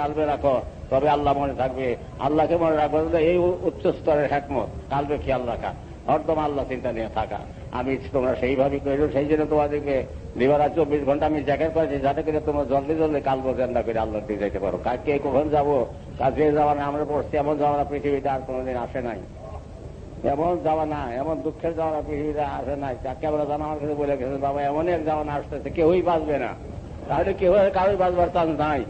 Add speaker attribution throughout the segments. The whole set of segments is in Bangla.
Speaker 1: কালবে রাখো, তবে আল্লাহ মনে থাকবে। আল্লাহকে মনে রাখব এই উচ্চ স্তরের হ্যাকমত। কালবে খেয়াল রাখা। হরদম আল্লাহ চিন্তা নিয়ে থাকা। আমি তোমরা সেইভাবে করো সেই জন্য তোমাদেরকে দিবারা চব্বিশ ঘণ্টা আমি জ্যাকেট করেছি যাতে করে তোমরা জলদি জলদি কাল বোঝান্ডা করে আল্লাহ দিয়ে যেতে পারো। কাকে কখন যাব? কাজে যাওয়া না আমরা পড়ছি, এমন যাওয়া না পৃথিবীতে আর কোনোদিন আসে নাই। এমন যাওয়া না এমন দুঃখের যাওয়া না পৃথিবীতে আসে নাই। যাকে আমরা জানা? আমার কাছে বলে গেছে, বাবা, এমন এক যাওয়া না আসতেছে, কেউই বাঁচবে না। তাহলে কেউ কারোই বাঁচবার চান্স নাই।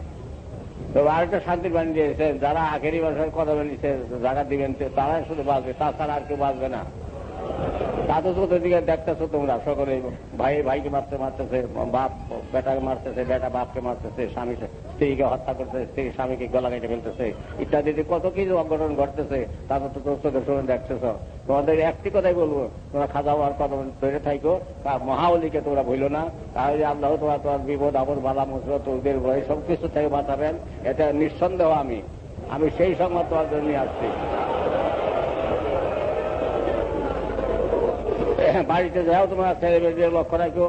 Speaker 1: তো আরেকটা শান্তির বাণী দিয়েছেন যারা আখেরি মানুষের কথা বলেছে জায়গা দিবেন, তারাই শুধু বাঁচবে, তাছাড়া আর কেউ বাঁচবে না। তো দিকে দেখতেছো তোমরা সকলে ভাই, ভাইকে মারতে মারতেছে, বাপ, বেটাকে মারতেছে, বেটা বাপকে মারতেছে স্বামী স্ত্রীকে হত্যা করতেছে, স্ত্রী, স্বামীকে গলা কেটে ফেলতেছে। ইত্যাদি কত কিছু অঘটন ঘটতেছে তা তো তোর চোখের শুনে দেখতেছ। তোমাদের একটি কথাই বলব, তোমরা খাজা হওয়ার কথা ধরে থাইকো মহাবলীকে তোমরা ভুল না। তাহলে আল্লাহ তোমার তোমার বিপদ, আপদ বালা মুসরত ওদের ভয় সব কিছু থেকে বাঁচাবেন, এটা নিঃসন্দেহ আমি। আমি সেই সংবাদ তোমার জন্য নিয়ে আসছি। বাড়িতে যাও তোমরা ছেলে মেয়েদের লক্ষ্য রাখো।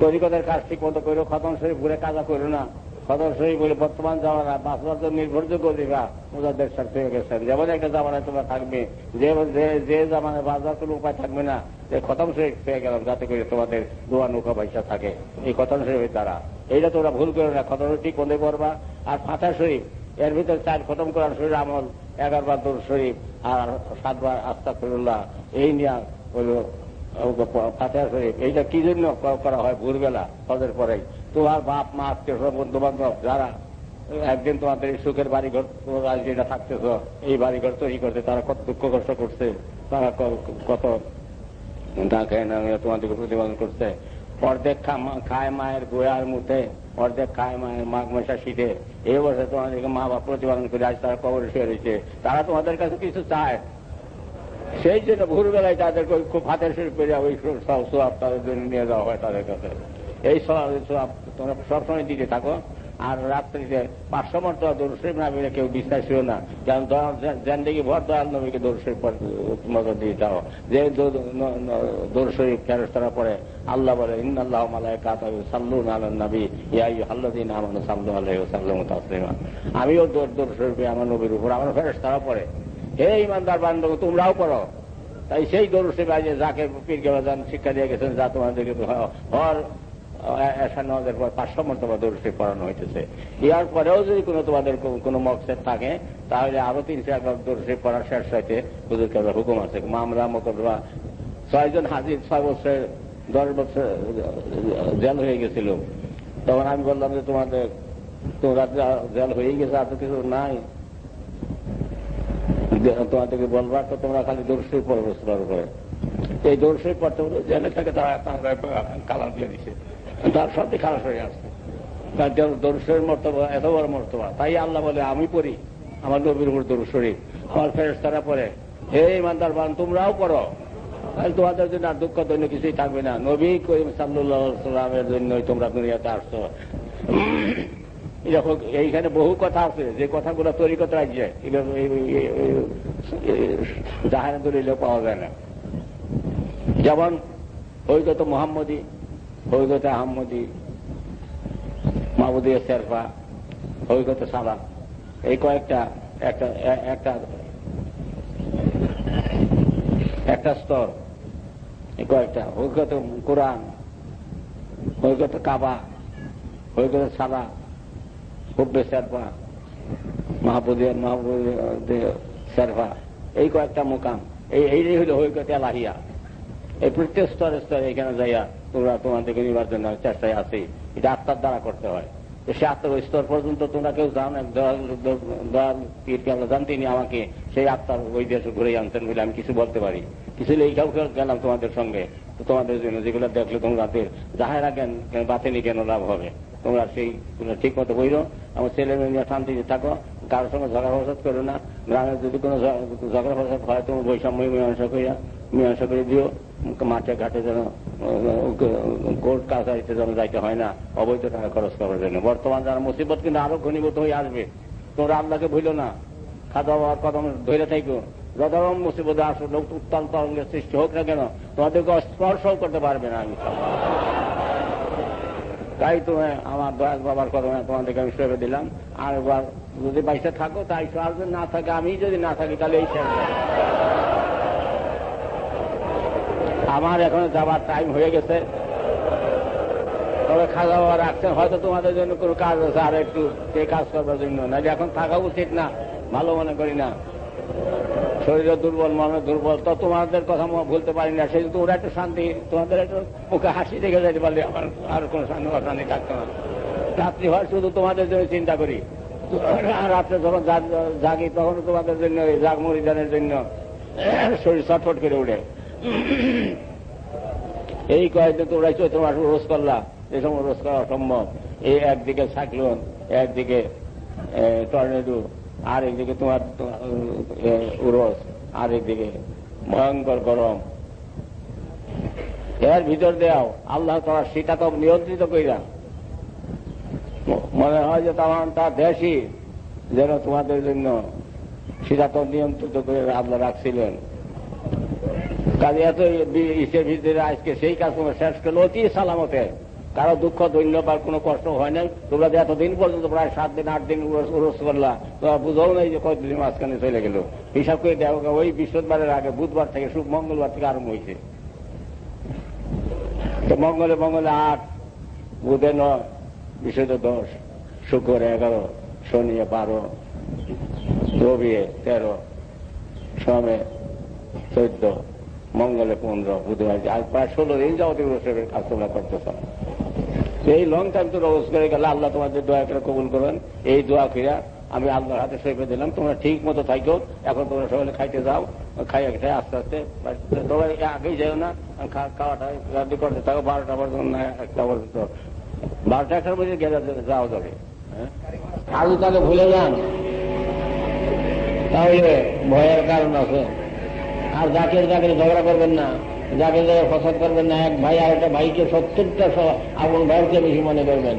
Speaker 1: তরিকতের কাজ ঠিক মতো করো, খতম শরীফ ঘুরে কাজা করো না। খতম শরীফ বলে বর্তমান জামানা বাঁচবার জন্য নির্ভরযোগ্য দিবা ওদের সাথে গেছেন। যেমন একটা জামানায় তোমরা থাকবে, যে যে জামানায় বাঁচবার কোনো উপায় থাকবে না, যে খতম শরীফ পেয়ে গেলাম, যাতে করে তোমাদের দোয়া নৌকা পয়সা থাকে। এই খতম শরীফের দ্বারা। এইটা তোমরা ভুল করো না, খতম ঠিক মনে করবা। আর ফাঁথা শরীফ, এর ভিতরে চার খতম করার শরীর আমল, এগারো বার দৌড় শরীফ আর সাতবার আস্তা ফিরুল্লাহ এই নিয়ে হল ফাতেহা শরীফ এইটা কি জন্য করা হয় ভোরবেলা, ফজর পরেই? তোমার বাপ, মা, আত্মীয় বন্ধু বান্ধব যারা, একদিন তোমাদের সুখের বাড়িঘর তোমরা যেটা থাকতেছ, এই বাড়িঘর তৈরি করতে তারা কত দুঃখ কষ্ট করছে, তারা কত খায় না তোমাদেরকে প্রতিপালন করছে। অর্ধেক খায় মায়ের গোয়ার মুখে অর্ধেক খায় মায়ের মাঘ মাসা শীতে। এই বছর তোমাদেরকে মা বাপ প্রতিপালন করে আজ তারা কবর শুয়ে রয়েছে। তারা তোমাদের কাছে কিছু চায় সেই জন্য ভোরবেলায় তাদেরকে খুব হাতের শুরু করে ওই সব তাদের জন্য নিয়ে যাওয়া হয় তাদের কাছে। এই সোয়াব তোমরা সবসময় দিতে থাকো। আর রাত্রিতে পাঁচশো মর্তবা না পেলে কেউ বিশ্বাসীও না। কারণ জেন্দিগি ভর দয়াল নবীকে দর্শক মতো দিয়ে যাও। যে দর্শক ফেরস্তারা পরে আল্লাহ বলে ইন আল্লাহ মালায় কাতাবি সাল্লু আলন নবী। ইয়াই হাল্লাদিন আমার সাল্লু আল্লাহ সাল্লাম তাসলিমা। আমিও দর্শক আমার নবীর উপর, আমার ফেরস্তারা পরে হে ইমানদার বান্ধব তোমরাও পড়ো তাই সেই দরুসে বাজে যাকে পীর গেবাজান শিক্ষা দিয়ে গেছেন, যা তোমাদেরকে হর এসা নামাজের পর পাঁচশো মর্তবা দরুসে পড়ানো হইতেছে। ইয়ার পরেও যদি কোনো তোমাদের কোনো মকসেদ থাকে, তাহলে আরও তিন চারবার দরুসে পড়ার শেষ হইতে হুজুরকে হুকুম আছে। মামলা মোকদমা ছয়জন হাজির, ছয় বছর দশ বছর, জেল হয়ে গেছিল। তখন আমি বললাম যে তোমাদের, তোমরা জেল হয়ে গেছে এত কিছু নাই। তোমাদেরকে বলবার তো তোমরা খালি দর্শই পড়বে করে এই দর্শই পড়তে হলে জেলে থেকে তারা কালার দিয়ে দিছে। তার সবই খারাপ হয়ে আসছে তার দর্শের মর্তবা এত বড় মর্তবা তাই আল্লাহ বলে, আমি পড়ি, আমার নবীর উপর দর্শরী আমার ফেরেস তারা পড়ে, হে ইমানদার বান, তোমরাও পড়ো। তাহলে তোমাদের জন্য আর দুঃখ দৈন্য কিছুই থাকবে না। নবী করিম সাল্লাহ সাল্লামের জন্যই তোমরা দুনিয়াতে আসছো। এরকম এইখানে বহু কথা আছে, যে কথাগুলো তরিকত রাজ্যে জাহানে দলিলে পাওয়া যায় না। যেমন হইগত মোহাম্মদী হইগত আহম্মদী মাহবুদিয়া শেরফা হইগত সাদা এই কয়েকটা, একটা একটা একটা স্তর, এই কয়েকটা হইগত কোরআন হইগত কাবা হইগত সাদা হুব্বে এই কয়েকটা মোকাম। এই এই হইল লাহিয়া। এই প্রত্যেক স্তরে স্তরে এখানে যাইয়া তোমরা তোমাদেরকে নিবার জন্য চেষ্টায় আছি। এটা আত্মার দ্বারা করতে হয়। সে আত্মার স্তর পর্যন্ত তোমরা কেউ জান পীরকে আমরা আমাকে, সেই আত্মার ওই দেশে ঘুরে আনতেন বলে আমি কিছু বলতে পারি। কিছু লেখাও গেলাম তোমাদের সঙ্গে। তোমাদের জন্য যেগুলো দেখলে তোমরা যাহারা জ্ঞান বাতেনি কেন লাভ হবে। তোমরা সেই ঠিক মতো বইরো। আমার ছেলে মেয়ে নিয়ে শান্তিতে থাকো, কারোর সঙ্গে ঝগড়া ফসাদ করো না। গ্রামে যদি কোনো ঝগড়া ফসাদ হয় তোমার বৈষম্য মীমাংসা করিয়া, মীমাংসা করে দিও। মাঠে, ঘাটে যেন কোর্ট, কাছারিতে যেন যাইতে হয় না, অবৈধ টাকা খরচ করার জন্য। বর্তমান যারা মুসিবত কিন্তু আরও ঘনীভূত হয়ে আসবে। তোমরা আল্লাহকে ভুল না। খাওয়া দাওয়ার কদম ধরে থাকো যত মুসিবত আসো লোক উত্তাল তরঙ্গের সৃষ্টি হোক না কেন, তোমাদেরকে স্পর্শও করতে পারবে না আমি। তাই তুমি আমার দয়াল বাবার কথা তোমাদেরকে আমি সেবে দিলাম। আর একবার যদি বাইসে থাকো, তাই যদি না থাকে আমি যদি না থাকি, তাহলে এই আমার এখন যাবার টাইম হয়ে গেছে। তবে খাওয়া দাওয়া রাখছেন, হয়তো তোমাদের জন্য কোনো কাজ আছে, আর একটু সে কাজ করবার জন্য। না এখন থাকা উচিত না, ভালো মনে করি না। শরীরে দুর্বল, মনে দুর্বল, তো তোমাদের কথা ভুলতে পারি না। সেই ওরা একটু শান্তি, তোমাদের একটু মুখে হাসি দেখে যাইতে পারলে আমার আর কোনো শান্তি অশান্তি থাকতো না রাত্রি হয়, শুধু তোমাদের জন্য চিন্তা করি। রাত্রে যখন জাগি তখন তোমাদের জন্য এই জাগ মরিদানের জন্য শরীর ছটফট করে উঠে এই কয়েকদিন তোমরা চৈত্র মাস রোজ করলা এই সময় রোজ করা অসম্ভব। এই একদিকে সাইক্লোন, একদিকে টর্নেডো আর একদিকে তোমার উরস আর একদিকে ভয়ঙ্কর গরম। এর ভিতর দেও আল্লাহ তোমার সেটা তো নিয়ন্ত্রিত কইরা। মনে হয় যে তোমার তার দেশই যেন তোমাদের জন্য সেটা তো নিয়ন্ত্রিত করে আল্লাহ রাখছিলেন। কাজে এত ইসের ভিতরে আজকে সেই কাজ তোমরা শেষ করল, অতি সালামতে। কারও দুঃখ দৈন্য বা কোনো কষ্ট হয় নাই। তোমরা যে এতদিন পর্যন্ত, প্রায় সাত দিন, আট দিন উরস- করলা, তোমরা বুঝাও নাই যে কতদিন মাঝখানে চলে গেল। হিসাব করে দেখো, ওই বৃহস্পতিবারের আগে, বুধবার থেকে শুভ মঙ্গলবার থেকে আরম্ভ হয়েছে। তো মঙ্গলে মঙ্গলে আট, বুধে নয় বিশুদ্ধ দশ শুক্র এগারো শনি বারো রবি তেরো সোমে চোদ্দ, মঙ্গলে পনেরো, বুধবার আজ প্রায় ষোলো দিন যাবতীয় রোজের কাজ তোমরা করতেছ। এই লং টাইম তো রোজ করে গেলে, আল্লাহ তোমাদের দয়া করে কবুল করবেন এই দোয়া ফিরা আমি আল্লাহর হাতে সইপে দিলাম। তোমরা ঠিক মতো থাকো এখন তোমরা সকালে খাইতে যাও, খাইয়ে খাই আস্তে আস্তে তোমরা আগেই যাও না খাওয়াটা করতে থাকো বারোটা পর্যন্ত না, একটা পর্যন্ত। বারোটা একটার মধ্যে গেলে যাওয়া যাবে। হ্যাঁ? আলু তাকে ভুলে যান। তাহলে ভয়ের কারণ আছে। আর যাকে যাকে ঝগড়া করবেন না। যাকে যাকে ফসাদ করবেন না, এক ভাই আর একটা ভাইকে সত্তরটা স- আপন ভাইকে বেশি মনে করবেন।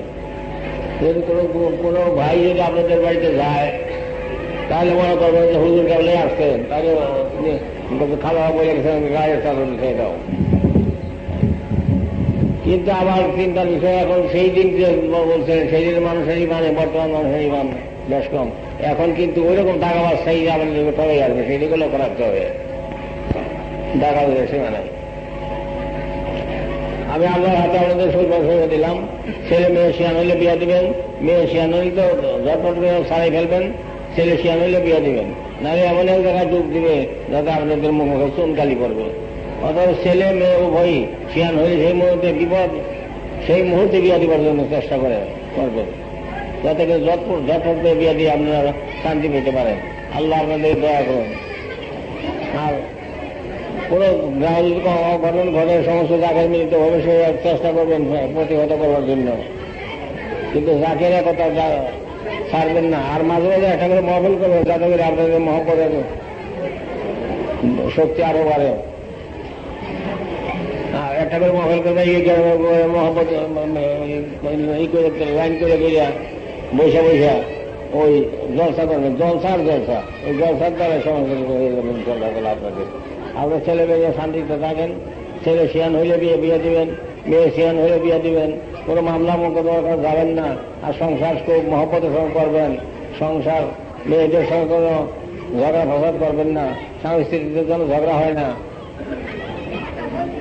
Speaker 1: যদি কোনো কোনো ভাই যদি আপনাদের বাড়িতে যায়, তাহলে মনে করবেন যে হুজুর কাবলে আসছেন? তাহলে খাওয়া বলে গেছেন গায়ে চালন খেয়ে দাও। কিন্তু আবার চিন্তার বিষয়, এখন সেই দিন যে বলছেন সেই দিন মানুষেরই মানে বর্তমান মানুষেরই মান, বেশ কম। এখন কিন্তু ওইরকম টাকা বাস সেই আমাদের ঠকে আসবে সেই দিকে লক্ষ্য রাখতে হবে। বেশি মানে আমি আল্লাহর হাতে আমাদের সৈন্য দিলাম। ছেলে মেয়ে শিয়ান হইলে বিয়া দিবেন, মেয়ে শিয়ান হইলে তো যত্ন করে সারাই ফেলবেন, ছেলে শিয়ান হইলে বিয়া দিবেন। নাহলে এমন এক জায়গায় ডুব দিবে যাতে আপনাদের মুখে চুনকালি করবে অথবা ছেলে, মেয়ে, উভয়ই শিয়ান হইলে সেই মুহূর্তে বিপদ, সেই মুহূর্তে বিয়া দিবার জন্য চেষ্টা করে, করবে। যাতে যত্ন করে বিয়া দিয়ে আপনারা শান্তি পেতে পারেন। আল্লাহ আপনাদের দয়া করুন। আর যদি কোনো অঘটন ঘটে সমস্ত জায়গায় মিলিত ভাবে সে চেষ্টা করবেন, প্রতিহত করার জন্য। কিন্তু জাকের কথা ছাড়বেন না। আর মাঝে মাঝে একটা করে মহফিল করবেন, যাতে করে আপনাদের মহব্বতের শক্তি আরও বাড়ে। একটা করে মহফিল করবে মহব্বত লাইন করে করিয়া বৈশা বৈশা ওই জলসা করবেন জলসা আর জলসা। ওই জলসার দ্বারা ইনশাআল্লাহ আপনাদের। আপনার ছেলে মেয়ে শান্তিতে থাকেন। ছেলে শিয়ান হইলে বিয়ে বিয়ে দিবেন, মেয়ে শিয়ান হইলে বিয়ে দিবেন। কোনো মামলা মোকদ্দমার যাবেন না। আর সংসার খুব মহব্বতের সঙ্গে করবেন। সংসার মেয়েদের সঙ্গে কোনো ঝগড়া ফসাদ করবেন না। স্বামী স্ত্রীদের জন্য ঝগড়া হয় না।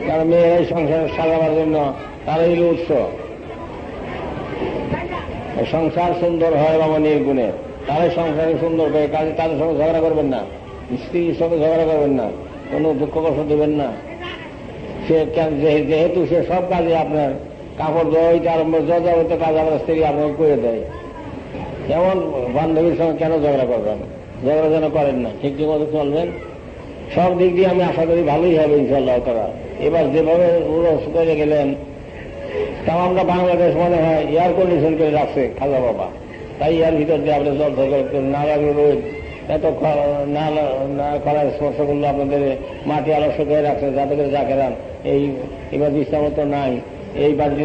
Speaker 1: কারণ মেয়ে এই সংসার সাজাবার জন্য তারাই উৎস। সংসার সুন্দর হয় রমণীর গুণে। তারাই সংসারে সুন্দর করে কাজে তাদের সঙ্গে ঝগড়া করবেন না। স্ত্রীর সঙ্গে ঝগড়া করবেন না। কোনো দুঃখ কষ্ট দেবেন না। সে যেহেতু সে সব কাজে আপনার কাপড় ধোয়া হইতে আরম্ভ যাবতীয় কাজ আপনার স্ত্রী আপনাকে করে দেয়। যেমন বান্ধবীর সঙ্গে কেন ঝগড়া করবেন? ঝগড়া যেন করেন না। ঠিক ঠিক মতো চলবেন সব দিক দিয়ে আমি আশা করি ভালোই হবে ইনশাল্লাহ তারা এবার যেভাবে উরস করে গেলেন তাও আমরা বাংলাদেশ মনে হয় এয়ার কন্ডিশন করে রাখছে খাজা বাবা। তাই এর ভিতর দিয়ে আপনি জল থেকে না লাগল রোদ এত না করার আপনাদের মাটি আলস্য করে রাখছে যাতে করে যা কেরান এই, এবার তো নাই। এই বাড়িতে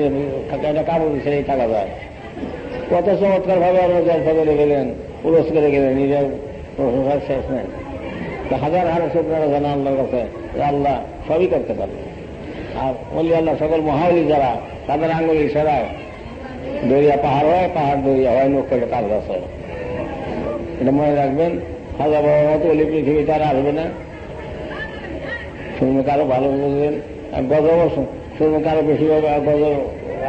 Speaker 1: একটা কাপড় ছেড়েই থাকা যায় কত চমৎকার ভাবে আমরা জলসা গেলেন পুরস্কার করে গেলেন নিজের প্রশংসার শেষ নেই। হাজার হাজার শুক্রানা জানা আল্লাহর কাছে আল্লাহ সবই করতে পারে। আর বলি আল্লাহ সকল মহাবলী যারা, তাদের আঙ্গুল ইশারায় দরিয়া পাহাড় হয়, পাহাড় দরিয়া হয় নৌকাটা কাজ আছে। এটা মনে রাখবেন হাজার বড় মতো ওলি পৃথিবীতে আর আসবে না। শুনে কারও ভালো বুঝবেন গজব শুনে কারও বেশি গজব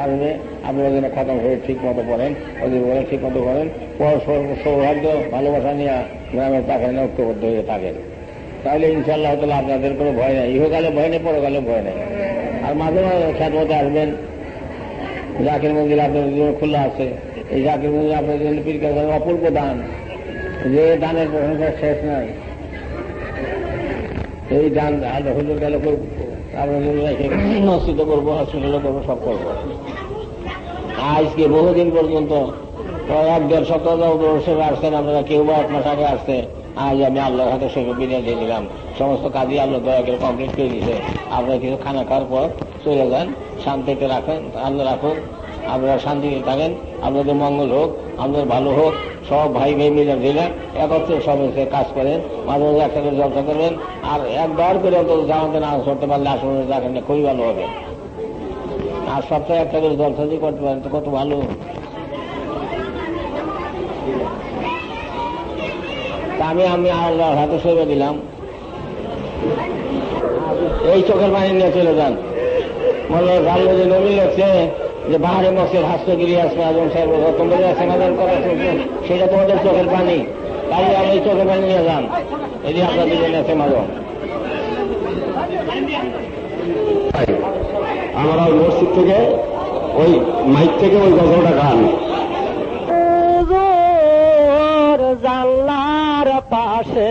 Speaker 1: আসবে আপনারা যেন খতম হয়ে ঠিক মতো পড়েন ওদের বলে ঠিক মতো করেন পরস্পর সৌভাগ্য, ভালোবাসা নিয়ে গ্রামের পাখানে ঐক্যবদ্ধ হয়ে থাকেন। তাহলে ইনশাল্লাহ তাহলে আপনাদের কোনো ভয় নেই। ইহকালে ভয় নেই পরকালে ভয় নেই। আর মাঝে মাঝে খ্যাত মতো আসবেন। জাকির মন্দির আপনাদের জন্য খোলা আছে। এই জাকির মন্দির আপনাদের জন্য পীর কাছে অপূর্ব দান। যে দানের প্রশংসা শেষ নাই এই দান আল্লাহ হুজুর গেলে জন্য রেখে, মসজিদে করব হসপিটালে করব, সব করব। আজকে বহুদিন পর্যন্ত এক দেড় সপ্তাহ হিসেবে আসছেন আপনারা, কেউ বা এক মাস আগে আসছে। আজ আমি আল্লাহর হাতে সেবে বিরিয়ানি দিয়ে দিলাম। সমস্ত কাজই আল্লাহ দয়া করে কমপ্লিট করে দিছে আপনারা কিছু খানা খাওয়ার পর চলে যান, শান্তিতে রাখেন, আল্লাহ রাখুন। আপনারা শান্তিতে থাকেন। আপনাদের মঙ্গল হোক, আপনাদের ভালো হোক। সব ভাই ভাই মিলে দিলে একত্রে সব এসে কাজ করেন, মাঝে মাঝে করে জলসা করবেন, আর একবার করে অন্তত জামাতে না করতে পারলে আসলে রাখেন খুবই ভালো হবে। আর সপ্তাহে একটা করে জলসা যদি করতে পারেন, তো কত ভালো। আমি আমি আল্লাহর হাতে সইবে দিলাম। এই চোখের পানি নিয়ে চলে যান। মনে ভালো যে নবী লেখছে যে বাহারে মসের হাস্যগিরি আসবে এবং সর্বপ্রথম সমাধান করা সেটা তোমাদের চোখের পানি। তাই আমি চোখের পানি নিয়ে যান। এটি আপনাদের জন্য মাঝে
Speaker 2: আমরা ওই মসজিদ থেকে, ওই মাইক থেকে ওই গজলটা গান।
Speaker 3: জানলার পাশে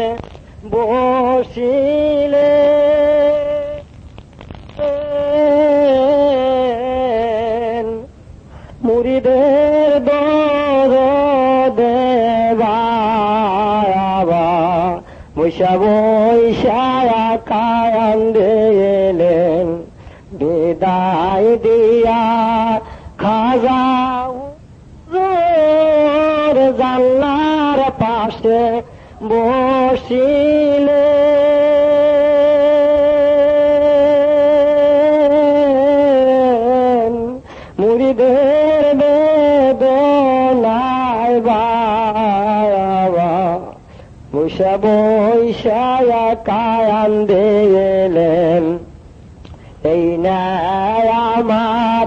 Speaker 3: বসিলে। মুড়িদের দর দেবা বৈশা বৈশা কায়ান দিলেন বিদায় দিয়া খাজা জোর পাশে বসিলে বৈশা বৈশা কায়ান এই আমার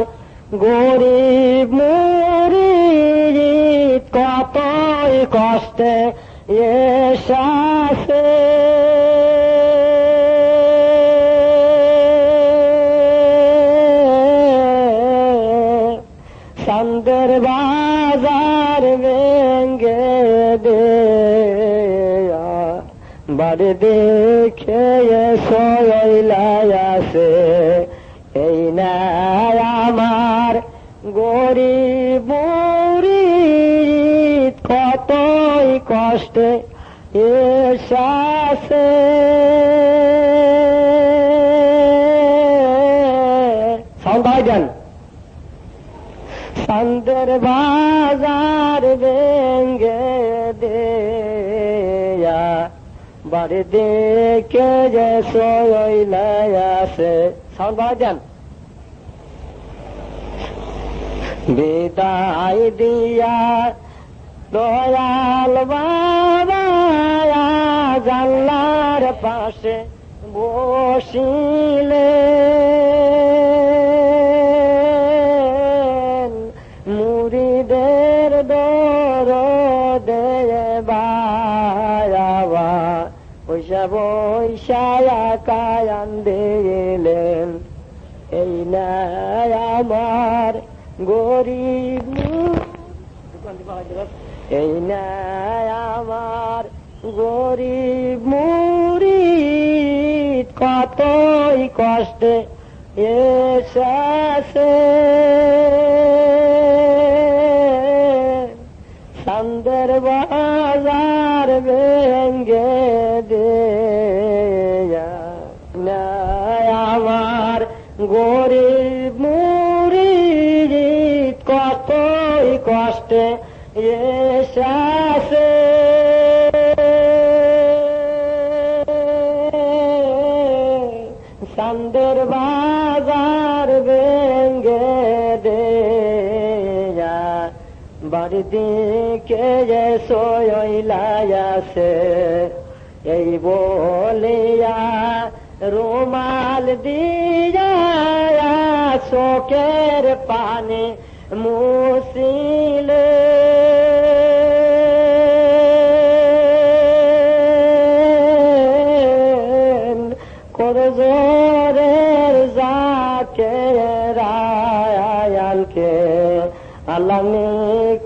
Speaker 3: গরিব মুরিদ কতই কষ্টে এসাছে সন্দের বাজার ভেঙ্গে দে বাড়ি দেখে সইলাইয়াছে এই না আমার গরিব কতই কষ্টে এসাছে সন্ধ্যায় দেন সন্দের বাজার বাড়ি দেখে যে আছে। সাউন্ড পাওয়া যান বিদায় দিয়া দয়াল বাবা জানলার পাশে বসিলে। পয়সা কায়ান দিলেন এই আমার গরিব এই না আমার গরিব মুরিদ কতই কষ্টে এসেছে। কষ্টে এসে চান্দের বাজার বেঙ্গে দে। বাড়ি দিকে যে সইলায়াছে এই বলিয়া রুমাল দিয়া শোকের পানি موسيلا করজর জাকেরায়ালকে আলামি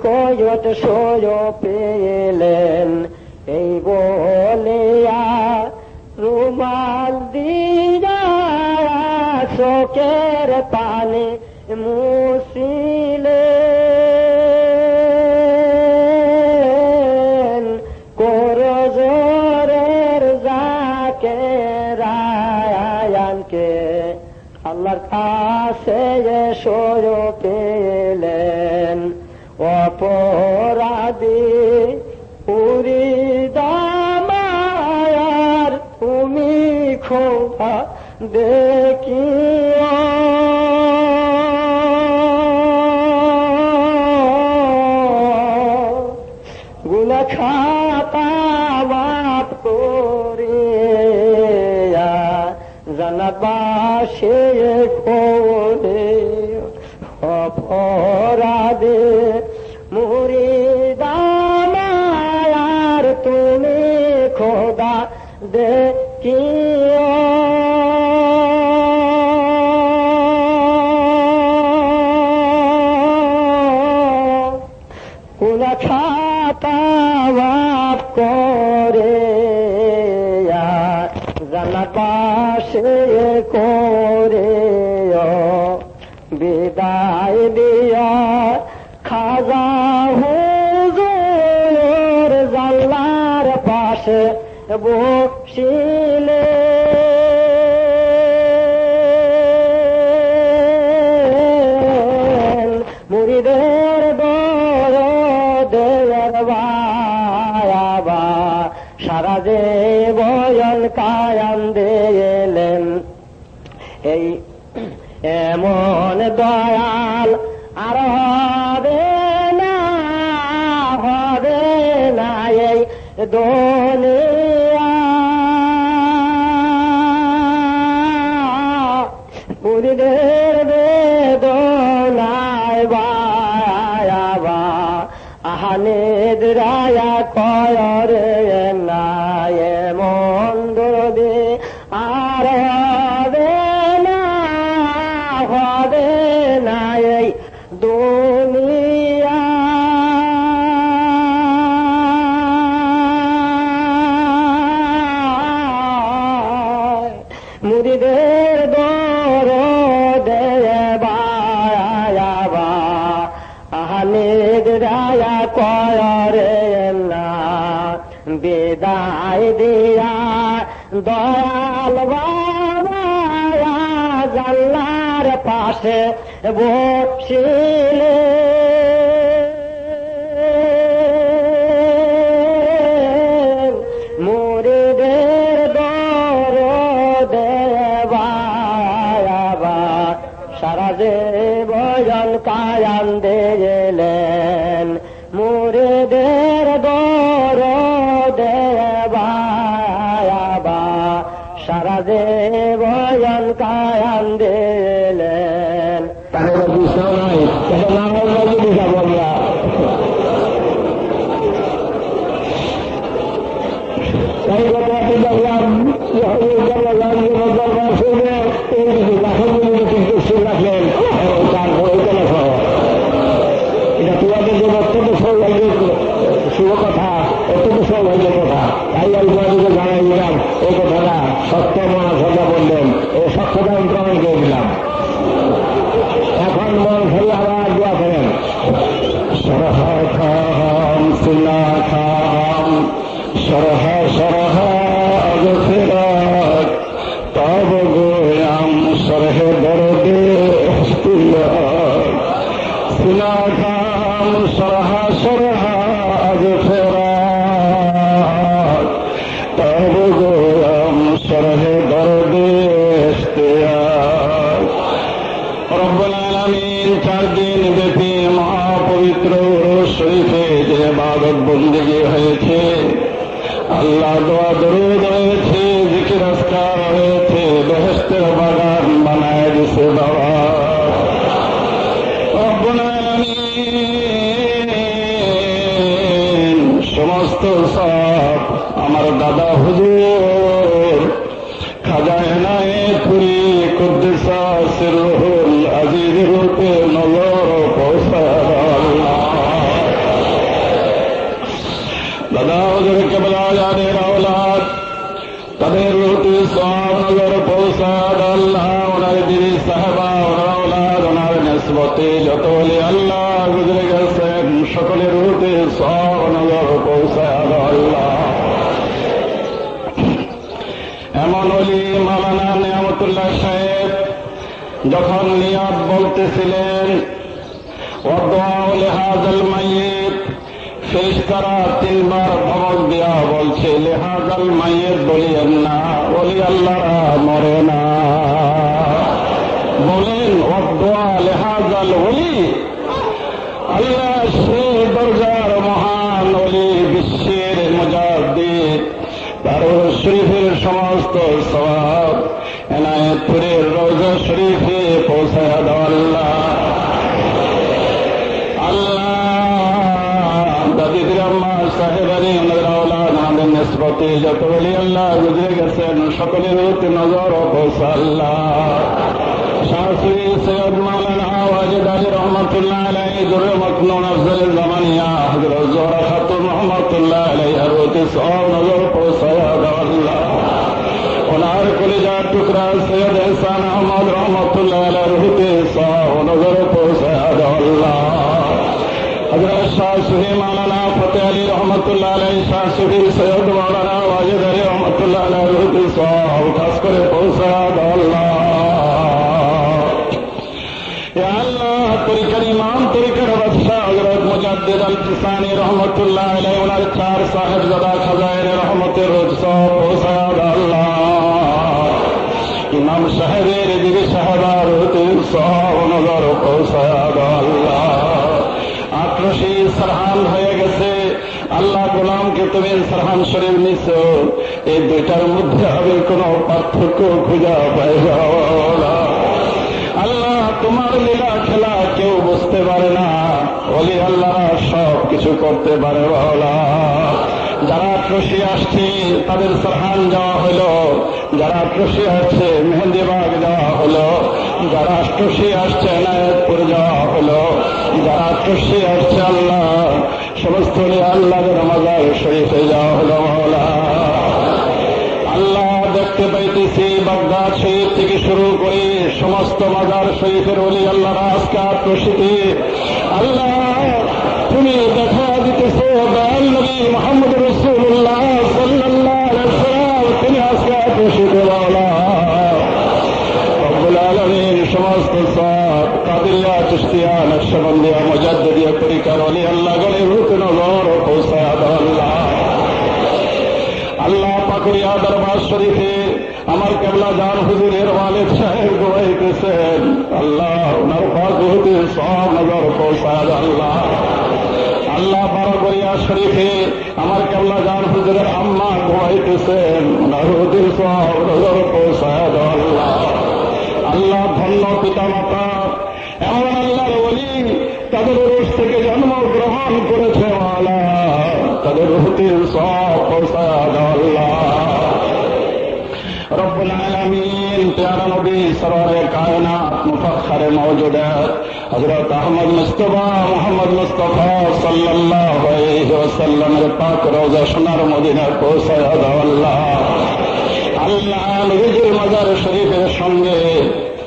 Speaker 3: কয়ত সয় পেলেন। এই বলিয়া রুমাল দিয়া চোখের পানি মুস সেরে সরো পেলেন অপরাধী পুরি দামার তুমি খোভা দেখি জানাবা সে Oh, বসিলে মুড়িদের বড় দেয়ার বাবা সারা যে বয়ন কায়াম দেলেন এই এমন দয়াল আর হবে না হবে না এই দোলে பாயாறு দয়াল বাবা জানলার পাশে বসিলে।
Speaker 2: Vamos a la আল্লাহ দোয়া দরুদ রয়েছে জিকির আসকার রয়েছে বেহস্তের বাগান বানায় দিছে বাবা। সমস্ত সব আমার দাদা হুজুর সাহেব যখন নিয়াদ বলতেছিলেন লেহাজল মাইয়েত। শেষ তারা তিনবার ধমক দেওয়া বলছে লেহাজল মাইয়েত বলিয়েন না বলি আল্লাহরা মরে না। বলেন অদোয়া লেহাজল বলি আল্লাহ তার শরীফের সমস্ত সবাব এনায়তপুরের রোজা শরীফে পৌঁছায় দাও আল্লাহ। যত বলি আল্লাহ গুজরে গেছেন, সকলের নজর ও পৌঁছা আল্লাহ। শাহসুরি সৈয়দ মাওলানা ওয়াজিদ আলী রহমতুল্লাহ খাতুন রহমতুল্লাহ আলাইহার প্রতি সব নজর ওনার কলিজার টুকরা সৈয়দ এহসান আহমদ রহমতুল্লাহ আলাইহির প্রতি সব নজর পৌঁছায় দাও আল্লাহ হজরত শাহ সুহি মাওলানা ফতে আলী রহমতুল্লাহ আলাই শাহ সুহি সৈয়দ মাওলানা ওয়াজিদ আলী রহমতুল্লাহ আলাই রুহতি সব খাস করে পৌঁছা আল্লাহ ইয়া আল্লাহ তরিকার ইমাম তরিকার বাদশাহ হজরত মুজাদ্দিদ আল কিসানি রহমতুল্লাহ আলাই ওনার চার সাহেব জাদা খাজায়ের রহমতের রোজ সব পৌঁছা আল্লাহ ইমাম সাহেবের দিকে সাহেবার হতে পৌঁছা আল্লাহ আক্রোশী সারহান হয়ে গেছে। আল্লাহ গোলামকে তুমি সারহান শরীর নিছ। এই দুইটার মধ্যে হবে কোন পার্থক্য খুঁজা পাই আল্লাহ তোমার লীলা খেলা কেউ বুঝতে পারে না। বলি আল্লাহ সব কিছু করতে পারে বলা যারা আক্রোশী আসছে, তাদের সারহান যাওয়া হলো। যারা আক্রোশী আসছে মেহেন্দিবাগ যাওয়া হলো। যারা আক্রোশী আসছে এনায়তপুর যাওয়া হলো। যারা আক্রোশী আসছে, আল্লাহ, সমস্ত আল্লাহর মাজার শরীফে যাওয়া হলো মহলা আল্লাহ দেখতে পাইতেছি, বাগদাদ শরীফ থেকে শুরু করে সমস্ত মাজার শরীফের বলি আল্লাহ আজকে আক্রোশিতে আল্লাহ তুমি দেখা দিতেছ দয়াল নবী মোহাম্মদ রসুল্লাহ সাল্লাহ তিনি আজকে আলমীর সমস্ত কাদিয়া চিস্তিয়া নকশবন্দিয়া মুজাদ্দিয়া তরিকার অলি আল্লাহ গলে রূপ নজর পৌঁছায় আল্লাহ। আল্লাহ পাকুড়িয়া দরবার শরীফে আমার কেবলা জান হুজুরের ওয়ালিদ সাহেব গোয়াইতেছেন। আল্লাহ ওনার পাক হতে সব নজর পৌঁছায় আল্লাহ। আল্লাহ বারগরিয়া শরীফে আমার কেবলা যার হুজুরের আম্মা পৌঁছায় আল্লাহ। আল্লাহ ধন্য পিতা মাতা এমন আল্লাহর বলি তাদের রোষ থেকে জন্মগ্রহণ করেছে মালা তাদের হুতির সব পৌঁছায় আল্লাহ। আহমদ মুহাম্মদ মুস্তাফা আল্লাহ আল্লাহ সঙ্গে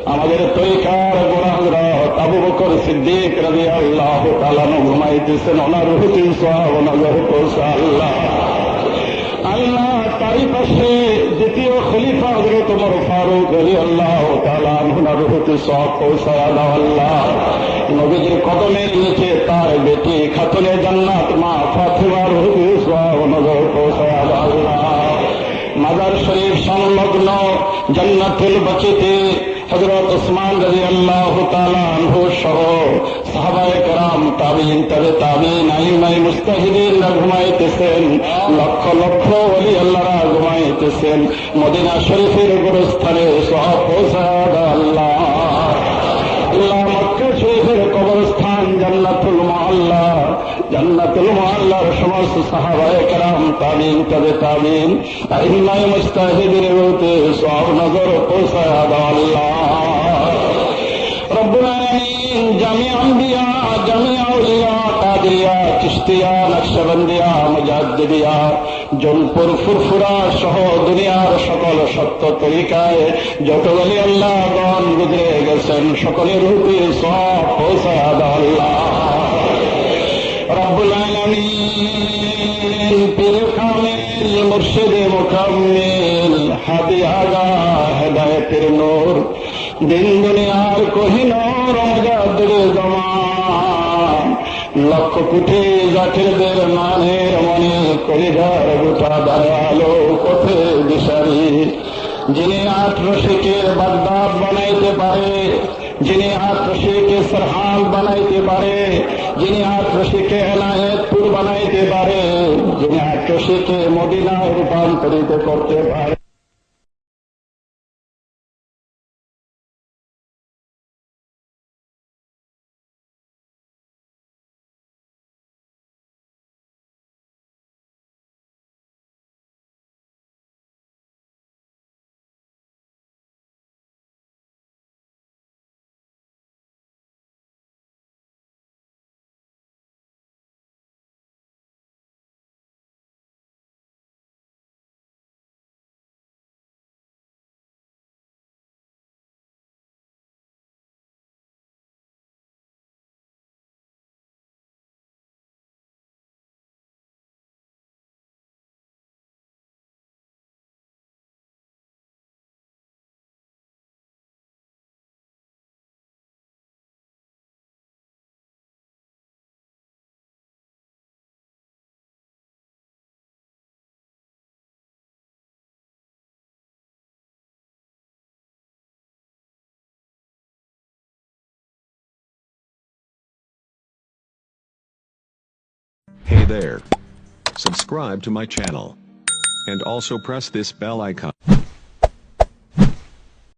Speaker 2: আমাদের ঘুমাইতেছেন ওনার পৌঁছা আল্লাহ। আল্লাহ তারই পাশে দ্বিতীয় খলিফা হজরত উমর ফারুক আলী আল্লাহ তালা ওনার হুতি সব পৌঁছায় আল্লাহ আল্লাহ নবীজির কদমের নিচে তার বেটি খাতুনে জান্নাত মা ফাতিমার হুতি সব নজর পৌঁছায় আল্লাহ মাজার শরীফ সংলগ্ন জান্নাতুল বাকিতে হজরত ওসমান রাজি আল্লাহ তালানহু সহ সাহাবায়ে কেরাম তাবিন তবে তাবিন আইমাই মুস্তাহিদিনরা ঘুমাইতেছেন। লক্ষ লক্ষ অলি আল্লাহরা ঘুমাইতেছেন। মদিনা শরীফের গুরুস্থানে সব পৌঁছায় দাও আল্লাহ। আল্লাহ মক্কা শরীফের কবরস্থান জান্নাতুল মহল্লা। জান্নাতুল মহল্লার সমস্ত সাহাবায়ে কেরাম তাবিন তবে তাবিন আইমাই মুস্তাহিদিনের সব নজর পৌঁছায় দাও আল্লাহ। নকশবন্দিয়া মুজাদ্দিদিয়া জলপুর ফুরফুরা সহ দুনিয়ার সকল সত্য তরিকায় যত বলি আল্লাহ গণ গুজরে গেছেন। সকলের রূপে সব দাও আল্লাহ। লক্ষ কোটি জাতিরদের মনে কলিজার গোটা দয়ালো পথে দিশারি। যিনি আট রসিকের বাগদাদ বানাইতে পারে, যিনি আট সরহাল বানাইতে পারে, যিনি আট রসিকে এনায়েতপুর বানাইতে পারে, যিনি আট রসিকে মদিনায় রূপান্তরিত করতে পারে।
Speaker 4: Hey there. Subscribe to my channel. And also press this bell icon.